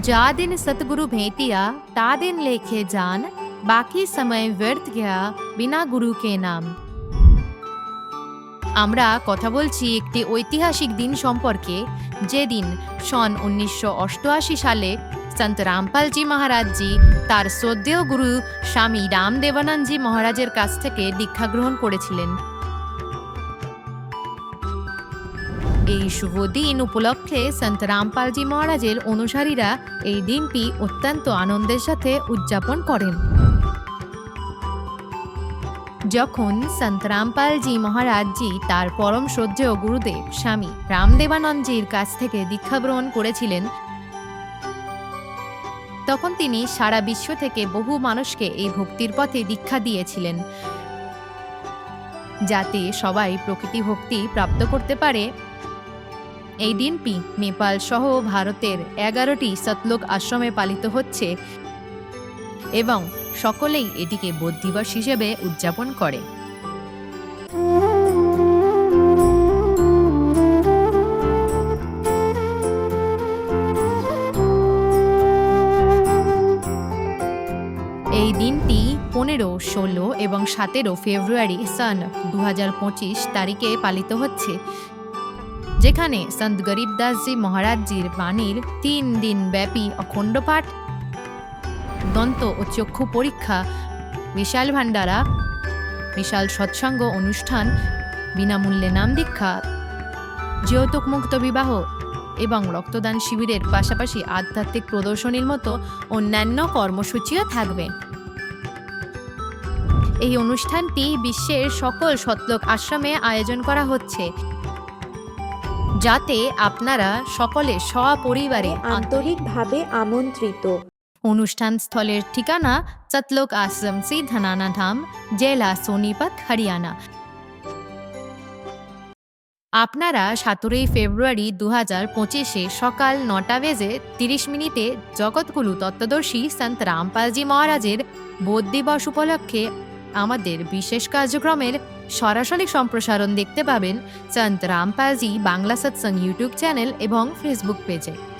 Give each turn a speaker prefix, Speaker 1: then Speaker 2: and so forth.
Speaker 1: जा दिन सतगुरु भेटिया ता दिन लेखे जान বাকি সময় ব্যর্থ গয়া বিনা গুরুকে নাম আমরা কথা বলছি একটি ঐতিহাসিক দিন সম্পর্কে যেদিন সন উনিশশো অষ্টআশি সালে সন্ত রামপালজি মহারাজজি তার শ্রদ্ধেয় গুরু স্বামী রামদেবানন্দজি মহারাজের কাছ থেকে দীক্ষা গ্রহণ করেছিলেন এই শুভ দিন উপলক্ষে সন্ত রামপালজি মহারাজের অনুসারীরা এই দিনটি অত্যন্ত আনন্দের সাথে উদযাপন করেন। যখন সন্ত রামপালজি মহারাজজি তার পরম শ্রদ্ধেয় গুরুদেব স্বামী রামদেবানন্দজির কাছ থেকে দীক্ষা গ্রহণ করেছিলেন, তখন তিনি সারা বিশ্ব থেকে বহু মানুষকে এই ভক্তির পথে দীক্ষা দিয়েছিলেন, যাতে সবাই প্রকৃতি ভক্তি প্রাপ্ত করতে পারে। এই দিনটি নেপাল সহ ভারতের এগারোটি সতলোক আশ্রমে পালিত হচ্ছে এবং সকলেই এটিকে বোধ দিবস হিসেবে উদযাপন করে। এই দিনটি পনেরো, ষোলো এবং সতেরো ফেব্রুয়ারি সন দু তারিখে পালিত হচ্ছে। যেখানে সন্ত গরিবদাসজি মহারাজজির বাণীর তিন দিন ব্যাপী অখণ্ড পাঠ, দন্ত ও চক্ষু পরীক্ষা, বিশাল ভান্ডারা বিশাল সৎসঙ্গ অনুষ্ঠান, বিনামূল্যে নাম দীক্ষা, যৌতুক মুক্ত বিবাহ এবং রক্তদান শিবিরের পাশাপাশি আধ্যাত্মিক প্রদর্শনীর মতো অন্যান্য কর্মসূচিও থাকবে। এই অনুষ্ঠানটি বিশ্বের সকল সতলোক আশ্রমে আয়োজন করা হচ্ছে। যাতে আপনারা সকলে সপরিবারে আন্তরিক
Speaker 2: আন্তরিকভাবে আমন্ত্রিত।
Speaker 1: অনুষ্ঠান স্থলের ঠিকানা চতলোক আশ্রম সি ধনানা ধাম জেলা সোনিপত হরিয়ানা। আপনারা সতেরোই ফেব্রুয়ারি দু হাজার পঁচিশে সকাল নটা বেজে তিরিশ মিনিটে জগৎগুরু তত্ত্বদর্শী সন্ত রামপালজি মহারাজের বোধ দিবস উপলক্ষে আমাদের বিশেষ কার্যক্রমের সরাসরি সম্প্রসারণ দেখতে পাবেন সন্ত রামপাজি বাংলা সৎসং ইউটিউব চ্যানেল এবং ফেসবুক পেজে।